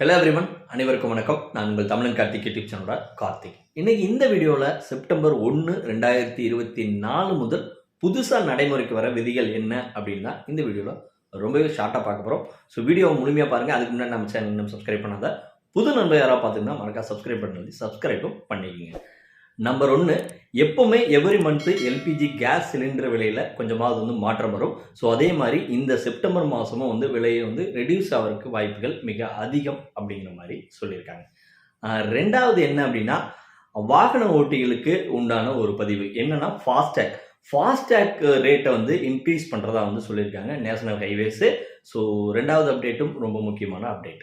Hello everyone அனைவருக்கும் வணக்கம். நான் உங்கள் தமிழன் கார்த்திக் யூடியூப் சேனலோட கார்த்திக். இன்னைக்கு இந்த வீடியோவில் செப்டம்பர் ஒன்று ரெண்டாயிரத்தி இருபத்தி நாலு முதல் புதுசாக நடைமுறைக்கு வர விதிகள் என்ன அப்படின்னா இந்த வீடியோவில் ரொம்பவே ஷார்ட்டாக பார்க்க போகிறோம் ஸோ வீடியோவை முழுமையாக பாருங்கள் அதுக்கு முன்னாடி நம்ம சேனல் இன்னும் சப்ஸ்கிரைப் பண்ணாத புது நண்பர் யாராவது பார்த்தீங்கன்னா மறக்கா சப்ஸ்கிரைப் பண்ணி சப்ஸ்கிரைபும் பண்ணிக்கிங்க. நம்பர் ஒன்று எப்போவுமே every month LPG gas cylinder விலையில் கொஞ்சமாவது வந்து மாற்றம் வரும். ஸோ அதே மாதிரி இந்த செப்டம்பர் மாதமும் வந்து விலையை வந்து ரெடியூஸ் ஆகிறதுக்கு வாய்ப்புகள் மிக அதிகம் அப்படிங்கிற மாதிரி சொல்லியிருக்காங்க. ரெண்டாவது என்ன அப்படின்னா வாகன ஓட்டிகளுக்கு உண்டான ஒரு பதிவு. என்னன்னா ஃபாஸ்டேக் ஃபாஸ்டேக் ரேட்டை வந்து இன்க்ரீஸ் பண்ணுறதா வந்து சொல்லியிருக்காங்க. நேஷனல் ஹைவேஸு ஸோ ரெண்டாவது அப்டேட்டும் ரொம்ப முக்கியமான அப்டேட்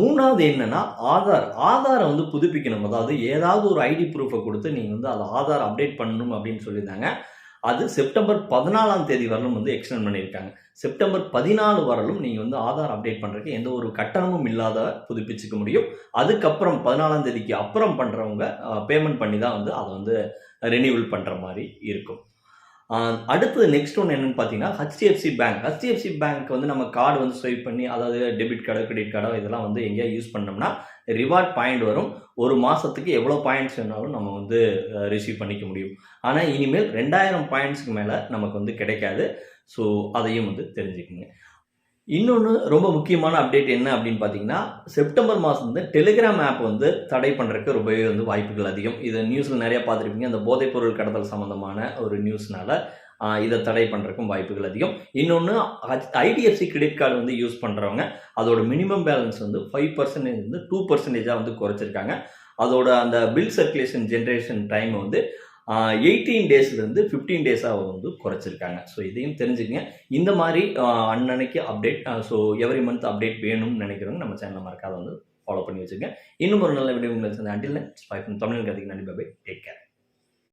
மூணாவது என்னன்னா ஆதார். ஆதாரை வந்து புதுப்பிக்கணும். அதாவது ஏதாவது ஒரு ஐடி ப்ரூஃபை கொடுத்து நீங்கள் வந்து அதை ஆதார் அப்டேட் பண்ணணும் அப்படின்னு சொல்லியிருந்தாங்க. அது செப்டம்பர் பதினாலாம் தேதி வரலும் வந்து எக்ஸ்டெண்ட் பண்ணியிருக்காங்க. செப்டம்பர் பதினாலு வரலும் நீங்கள் வந்து ஆதார் அப்டேட் பண்ணுறதுக்கு எந்த ஒரு கட்டணமும் இல்லாத புதுப்பிச்சுக்க முடியும். அதுக்கப்புறம் பதினாலாம் தேதிக்கு அப்புறம் பண்ணுறவங்க பேமெண்ட் பண்ணி தான் வந்து அதை வந்து ரெனியூவல் பண்ணுற மாதிரி இருக்கும். அடுத்தது நெக்ஸ்ட் ஒன்று என்னென்னு பார்த்தீங்கன்னா ஹெச்டிஎஃப்சி பேங்க் ஹெச்டிஎஃப்சி பேங்க் வந்து நம்ம கார்டு வந்து ஸ்வைப் பண்ணி அதாவது டெபிட் கார்டோ கிரெடிட் கார்டோ இதெல்லாம் வந்து எங்கேயா யூஸ் பண்ணோம்னா ரிவார்ட் பாயிண்ட் வரும். ஒரு மாதத்துக்கு எவ்வளோ பாயிண்ட்ஸ் வேணாலும் நம்ம வந்து ரிசீவ் பண்ணிக்க முடியும். ஆனால் இனிமேல் ரெண்டாயிரம் பாயிண்ட்ஸ்க்கு மேலே நமக்கு வந்து கிடைக்காது. ஸோ அதையும் வந்து தெரிஞ்சுக்கோங்க. இன்னொன்று ரொம்ப முக்கியமான அப்டேட் என்ன அப்படின்னு பார்த்தீங்கன்னா செப்டம்பர் மாதம் வந்து டெலிகிராம் ஆப் வந்து தடை பண்ணுறதுக்கு ரொம்பவே வந்து வாய்ப்புகள் அதிகம். இதை நியூஸில் நிறையா பார்த்துருப்பீங்க. அந்த போதைப்பொருள் கடத்தல் சம்மந்தமான ஒரு நியூஸ்னால இதை தடை பண்ணுறக்கும் வாய்ப்புகள் அதிகம். இன்னொன்று ஐடிஎஃப்சி கிரெடிட் கார்டு வந்து யூஸ் பண்ணுறவங்க அதோட மினிமம் பேலன்ஸ் வந்து ஃபைவ் பர்சன்டேஜ் வந்து டூ பர்சன்டேஜாக வந்து குறைச்சிருக்காங்க. அதோட அந்த பில் சர்க்குலேஷன் ஜென்ரேஷன் டைம் வந்து எயிட்டீன் டேஸ்லேருந்து ஃபிஃப்டீன் டேஸாக வந்து குறைச்சிருக்காங்க. ஸோ இதையும் தெரிஞ்சுக்கங்க. இந்த மாதிரி அன்னன்னைக்கு update so every month update வேணும்னு நினைக்கிறவங்க நம்ம சேனல் மறக்காத வந்து ஃபாலோ பண்ணி வச்சுருங்க இன்னும் ஒரு நல்ல வீடியோ உங்களுக்கு அண்டில் தமிழ் கதைக்கு நன்றி பாபே டேக் கேர்